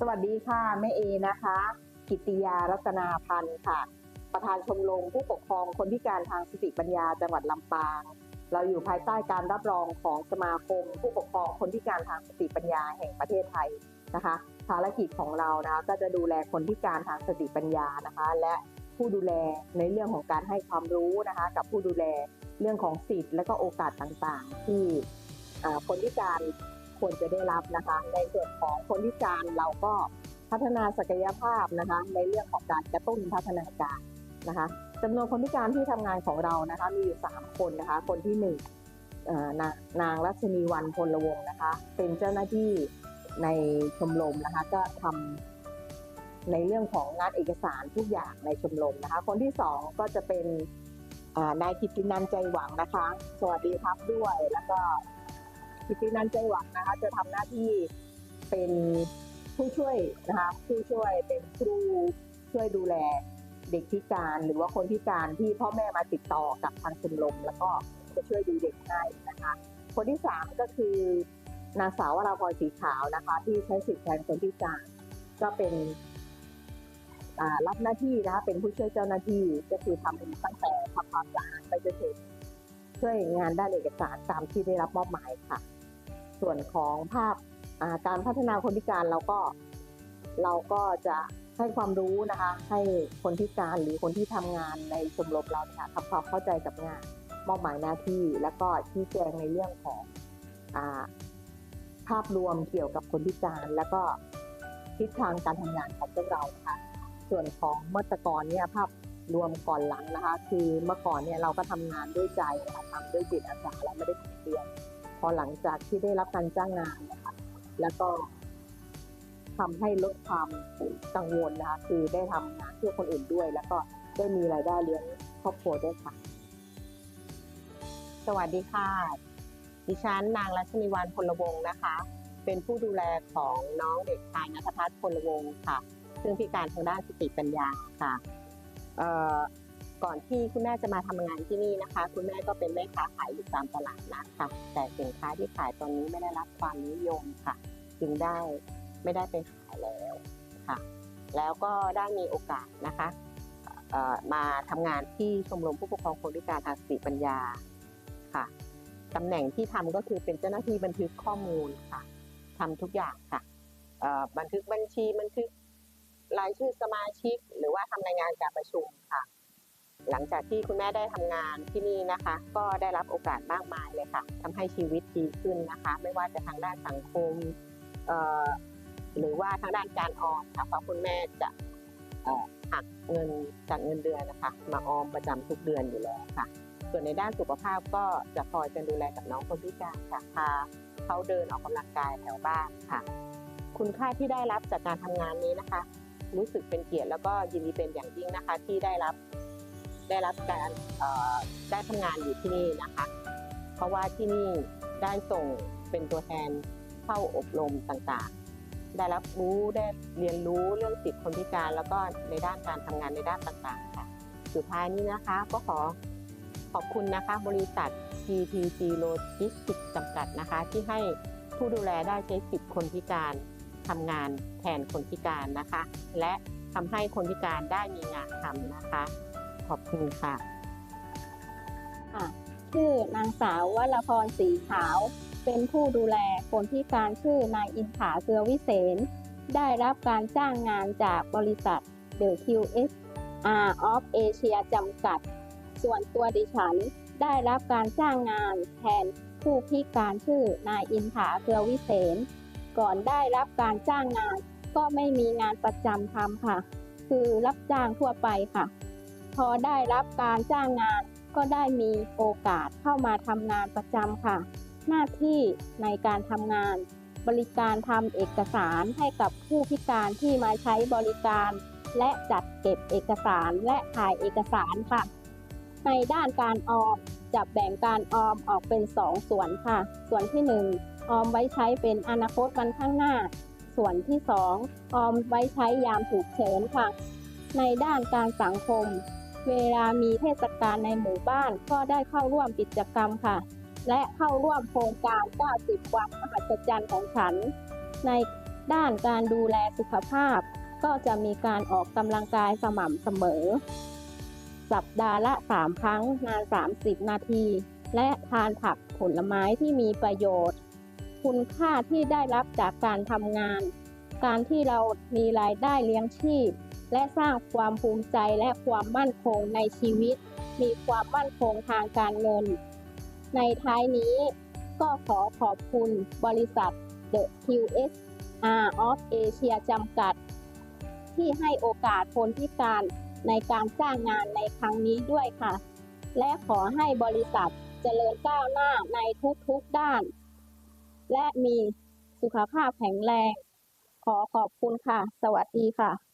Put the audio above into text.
สวัสดีค่ะแม่เอนะคะ กิติยารัตนาพันธ์ค่ะ ประธานชมรมผู้ปกครองคนพิการทางสติปัญญาจังหวัดลำปาง เราอยู่ภายใต้การรับรองของสมาคม ผู้ปกครองคนพิการทางสติปัญญาแห่งประเทศไทยนะคะภารกิจของเรานะคะก็จะดูแลคนพิการทางสติปัญญานะคะ และผู้ดูแลในเรื่องของการให้ความรู้นะคะ กับผู้ดูแลเรื่องของสิทธิ์และก็โอกาสต่างๆ ที่คนพิการ ควรจะได้รับนะคะ ในส่วนของคนพิการเราก็พัฒนาศักยภาพนะคะในเรื่องของการกระตุ้นพัฒนาการนะคะจำนวนคนพิการที่ทำงานของเรานะคะมีอยู่ 3 คนนะคะ คนที่หนึ่งนางรัชนีวันพลวงนะคะ เป็นเจ้าหน้าที่ในชมรมนะคะก็ทำในเรื่องของงานเอกสารทุกอย่างในชมรมนะคะ คนที่สองก็จะเป็นนายกิตินันใจหวังนะคะ สวัสดีครับด้วยแล้วก็ กิตตินันใจหวังนะคะ จะทำหน้าที่เป็นผู้ช่วยนะคะผู้ช่วยเป็นครูช่วยดูแลเด็กพิการหรือว่าคนพิการที่พ่อแม่มาติดต่อกับทางชมรมแล้วก็จะช่วยดูเด็กให้นะคะ คนที่สามก็คือนางสาววราพรสีขาวนะคะ ที่ใช้สิทธิแทนคนพิการก็เป็นรับหน้าที่นะคะเป็นผู้ช่วยเจ้าหน้าที่ก็คือทำตั้งแต่ทำความสะอาดไปจนถึงช่วยงานด้านเอกสารตามที่ได้รับมอบหมายค่ะ ส่วนของภาพการพัฒนาคนพิการเราก็เราก็จะให้ความรู้นะคะ ให้คนพิการหรือคนที่ทำงานในชมรมเราเนี่ยค่ะทำความเข้าใจกับงานมอบหมายหน้าที่ แล้วก็ชี้แจงในเรื่องของภาพรวมเกี่ยวกับคนพิการ แล้วก็ทิศทางการทำงานของพวกเรานะคะส่วนของเมื่อตะกอนเนี่ยภาพรวมก่อนหลังนะคะ คือเมื่อก่อนเนี่ยเราก็ทำงานด้วยใจทำด้วยจิตอาสาและไม่ได้เงินเดือน อหลังจากที่ได้รับการจ้างงานนะคะแล้วก็ทำให้ลดความกังวลนะคะคือได้ทำงานเพื่อคนอื่นด้วย แล้วก็ได้มีรายได้เลี้ยงครอบครัวด้วยค่ะ สวัสดีค่ะ ดิฉันนางรัชนีวันพลวงนะคะ เป็นผู้ดูแลของน้องเด็กชายนัทพัฒน์พลวงค่ะ ซึ่งพิการทางด้านสติปัญญาค่ะ ก่อนที่คุณแม่จะมาทำงานที่นี่นะคะ คุณแม่ก็เป็นแม่ค้าขายอยู่ตามตลาดนัดค่ะ แต่สินค้าที่ขายตอนนี้ไม่ได้รับความนิยมค่ะ จึงได้ไม่ได้ไปขายแล้วค่ะ แล้วก็ได้มีโอกาสนะคะมาทำงานที่ชมรมผู้ปกครองคนพิการทางสติปัญญาค่ะตำแหน่งที่ทำก็คือเป็นเจ้าหน้าที่บันทึกข้อมูลค่ะทำทุกอย่างค่ะบันทึกบัญชีบันทึกรายชื่อสมาชิก หรือว่าทำรายงานการประชุมค่ะ หลังจากที่คุณแม่ได้ทำงานที่นี่นะคะ ก็ได้รับโอกาสมากมายเลยค่ะทำให้ชีวิตดีขึ้นนะคะ ไม่ว่าจะทางด้านสังคมหรือว่าทางด้านการออมค่ะเพราะคุณแม่จะหักเงินจากเงินเดือนนะคะ มาออมประจำทุกเดือนอยู่แล้วค่ะ ส่วนในด้านสุขภาพก็จะคอยกันดูแลกับน้องคนพิการค่ะพาเขาเดินออกกำลังกายแถวบ้านค่ะ คุณค่าที่ได้รับจากการทำงานนี้นะคะ รู้สึกเป็นเกียรติแล้วก็ยินดีเป็นอย่างยิ่งนะคะที่ได้รับ ได้รับการได้ทำงานอยู่ที่นี่นะคะ เพราะว่าที่นี่ได้ส่งเป็นตัวแทนเข้าอบรมต่างๆ ได้รับรู้ได้เรียนรู้เรื่องสิทธิคนพิการ แล้วก็ในด้านการทำงานในด้านต่างๆค่ะ สุดท้ายนี้นะคะก็ขอขอบคุณนะคะบริษัท PTG Logistics จำกัดนะคะ ที่ให้ผู้ดูแลได้ใช้สิทธิคนพิการทำงานแทนคนพิการนะคะ และทำให้คนพิการได้มีงานทำนะคะ ขอบคุณค่ะค่ะชื่อนางสาววรพรสีขาว เป็นผู้ดูแลคนพิการชื่อนายอินถาเกลือวิเศษ ได้รับการจ้างงานจากบริษัท The QSR of Asia จำกัด ส่วนตัวดิฉันได้รับการจ้างงานแทนผู้พิการชื่อนายอินถาเกลือวิเศษ ก่อนได้รับการจ้างงานก็ไม่มีงานประจำทำค่ะ คือรับจ้างทั่วไปค่ะ พอได้รับการจ้างงาน ก็ได้มีโอกาสเข้ามาทำงานประจำค่ะ หน้าที่ในการทำงาน บริการทำเอกสารให้กับผู้พิการที่มาใช้บริการ และจัดเก็บเอกสารและถ่ายเอกสารค่ะ ในด้านการออมจะแบ่งการออมออกเป็น 2 ส่วนค่ะ ส่วนที่ 1 ออมไว้ใช้เป็นอนาคตวันข้างหน้า ส่วนที่ 2 ออมไว้ใช้ยามฉุกเฉินค่ะ ในด้านการสังคม เวลามีเทศกาลในหมู่บ้านก็ได้เข้าร่วมกิจกรรมค่ะ และเข้าร่วมโครงการ 90 วันมหัศจรรย์ของฉัน ในด้านการดูแลสุขภาพ ก็จะมีการออกกำลังกายสม่ำเสมอ สัปดาห์ละ 3 ครั้งนาน 30 นาที และทานผักผลไม้ที่มีประโยชน์ คุณค่าที่ได้รับจากการทำงาน การที่เรามีรายได้เลี้ยงชีพ และสร้างความภูมิใจและความมั่นคงในชีวิต มีความมั่นคงทางการเงิน ในท้ายนี้ก็ขอขอบคุณบริษัท The QSR of Asia จำกัด ที่ให้โอกาสคนพิการในการจ้างงานในครั้งนี้ด้วยค่ะ และขอให้บริษัทเจริญก้าวหน้าในทุกๆด้าน และมีสุขภาพแข็งแรง ขอขอบคุณค่ะ สวัสดีค่ะ